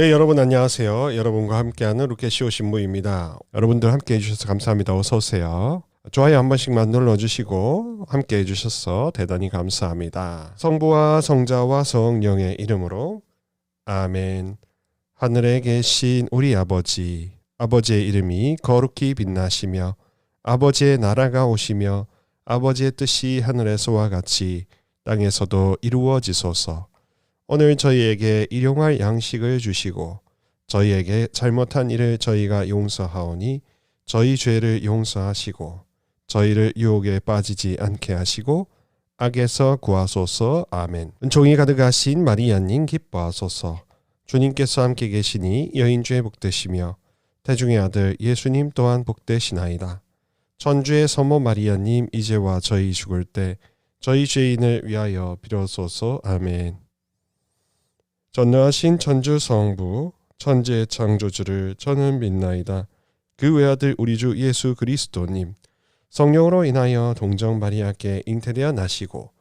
네, 여러분 안녕하세요. 여러분과 함께하는 루케시오 신부입니다. 여러분들 함께 해주셔서 감사합니다. 어서 오세요. 좋아요 한 번씩만 눌러주시고 함께 해주셔서 대단히 감사합니다. 성부와 성자와 성령의 이름으로 아멘. 하늘에 계신 우리 아버지, 아버지의 이름이 거룩히 빛나시며 아버지의 나라가 오시며 아버지의 뜻이 하늘에서와 같이 땅에서도 이루어지소서. 오늘 저희에게 일용할 양식을 주시고 저희에게 잘못한 일을 저희가 용서하오니 저희 죄를 용서하시고 저희를 유혹에 빠지지 않게 하시고 악에서 구하소서 아멘. 은총이 가득하신 마리아님 기뻐하소서. 주님께서 함께 계시니 여인 중에 복되시며 태중의 아들 예수님 또한 복되시나이다. 천주의 서모 마리아님 이제와 저희 죽을 때 저희 죄인을 위하여 빌어소서 아멘. 전능하신 천주 성부 천지의 창조주를 저는 믿나이다. 그 외아들 우리 주 예수 그리스도님 성령으로 인하여 동정 마리아께 잉태되어 나시고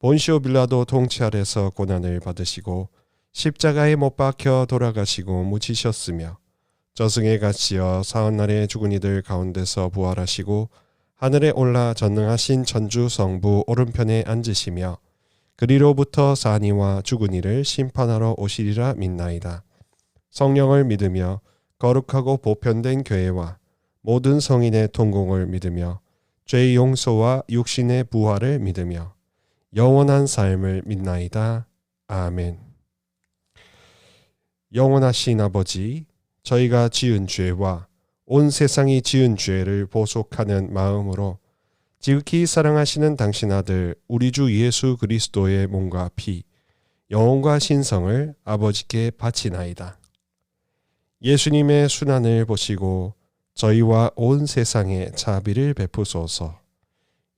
본시오 빌라도 통치 아래서 고난을 받으시고 십자가에 못 박혀 돌아가시고 묻히셨으며 저승에 갇히어 사흔날에 죽은 이들 가운데서 부활하시고 하늘에 올라 전능하신 천주 성부 오른편에 앉으시며 그리로부터 사니와 죽은 이를 심판하러 오시리라 믿나이다. 성령을 믿으며 거룩하고 보편된 교회와 모든 성인의 통공을 믿으며 죄 용서와 육신의 부활을 믿으며 영원한 삶을 믿나이다. 아멘. 영원하신 아버지, 저희가 지은 죄와 온 세상이 지은 죄를 보속하는 마음으로 지극히 사랑하시는 당신 아들 우리 주 예수 그리스도의 몸과 피, 영혼과 신성을 아버지께 바치나이다. 예수님의 순환을 보시고 저희와 온 세상에 자비를 베푸소서.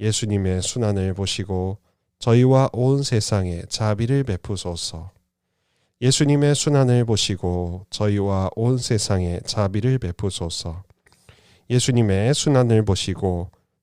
예수님의 순환을 보시고 저희와 온 세상에 자비를 베푸소서. 예수님의 순환을 보시고 저희와 온 세상에 자비를 베푸소서. 예수님의 순환을 보시고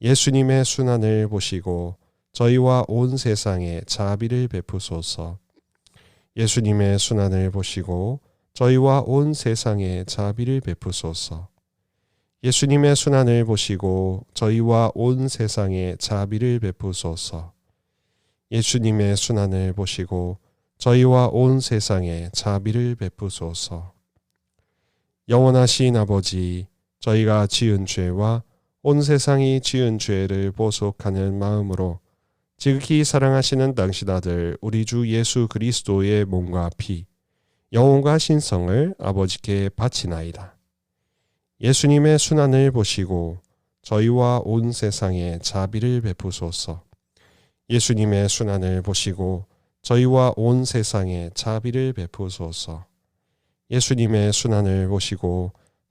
예수님의 순환을 보시고 저희와 온 세상에 자비를 베푸소서. 예수님의 순환을 보시고 저희와 온 세상에 자비를 베푸소서. 예수님의 순환을 보시고 저희와 온 세상에 자비를 베푸소서. 예수님의 순환을 보시고 저희와 온 세상에 자비를 베푸소서. 영원하신 아버지, 저희가 지은 죄와 온 세상이 지은 죄를 보속하는 마음으로 지극히 사랑하시는 당신 아들 우리 주 예수 그리스도의 몸과 피, 영혼과 신성을 아버지께 바치나이다. 예수님의 순환을 보시고 저희와 온 세상에 자비를 베푸소서. 예수님의 순환을 보시고 저희와 온 세상에 자비를 베푸소서. 예수님의 순환을 보시고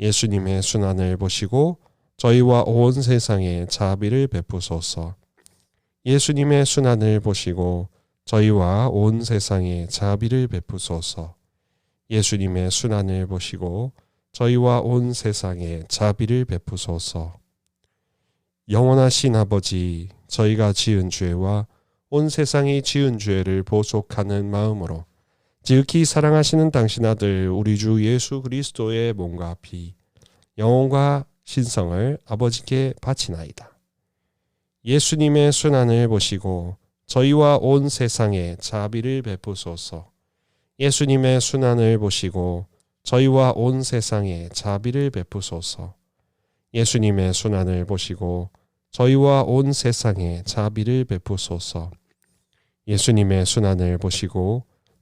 예수님의 순환을 보시고 저희와 온 세상에 자비를 베푸소서. 예수님의 순환을 보시고 저희와 온 세상에 자비를 베푸소서. 예수님의 순환을 보시고 저희와 온 세상에 자비를 베푸소서. 영원하신 아버지, 저희가 지은 죄와 온 세상이 지은 죄를 보속하는 마음으로 지극히 사랑하시는 당신 아들 우리 주 예수 그리스도의 몸과 피, 영혼과 신성을 아버지께 바치나이다. 예수님의 순환을 보시고 저희와 온 세상에 자비를 베푸소서. 예수님의 순환을 보시고 저희와 온 세상에 자비를 베푸소서. 예수님의 순환을 보시고 저희와 온 세상에 자비를 베푸소서. 예수님의 순환을 보시고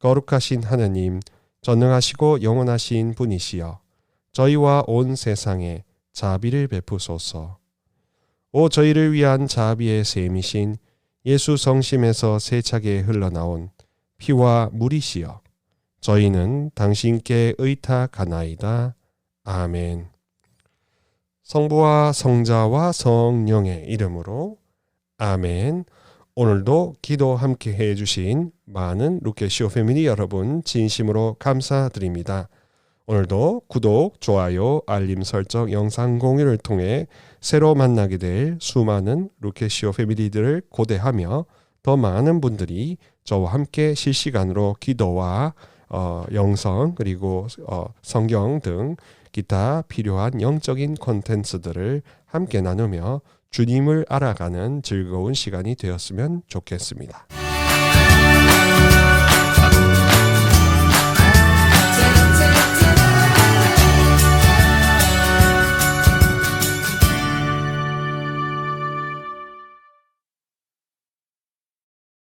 거룩하신 하느님, 전능하시고 영원하신 분이시여, 저희와 온 세상에 자비를 베푸소서. 오 저희를 위한 자비의 셈이신 예수 성심에서 세차게 흘러나온 피와 물이시여 저희는 당신께 의탁하나이다. 아멘. 성부와 성자와 성령의 이름으로 아멘. 오늘도 기도 함께 해 주신 많은 루케시오 패밀리 여러분 진심으로 감사드립니다. 오늘도 구독, 좋아요, 알림 설정, 영상 공유를 통해 새로 만나게 될 수많은 루케시오 패밀리들을 고대하며 더 많은 분들이 저와 함께 실시간으로 기도와 어, 영성 그리고 어, 성경 등 기타 필요한 영적인 콘텐츠들을 함께 나누며 주님을 알아가는 즐거운 시간이 되었으면 좋겠습니다.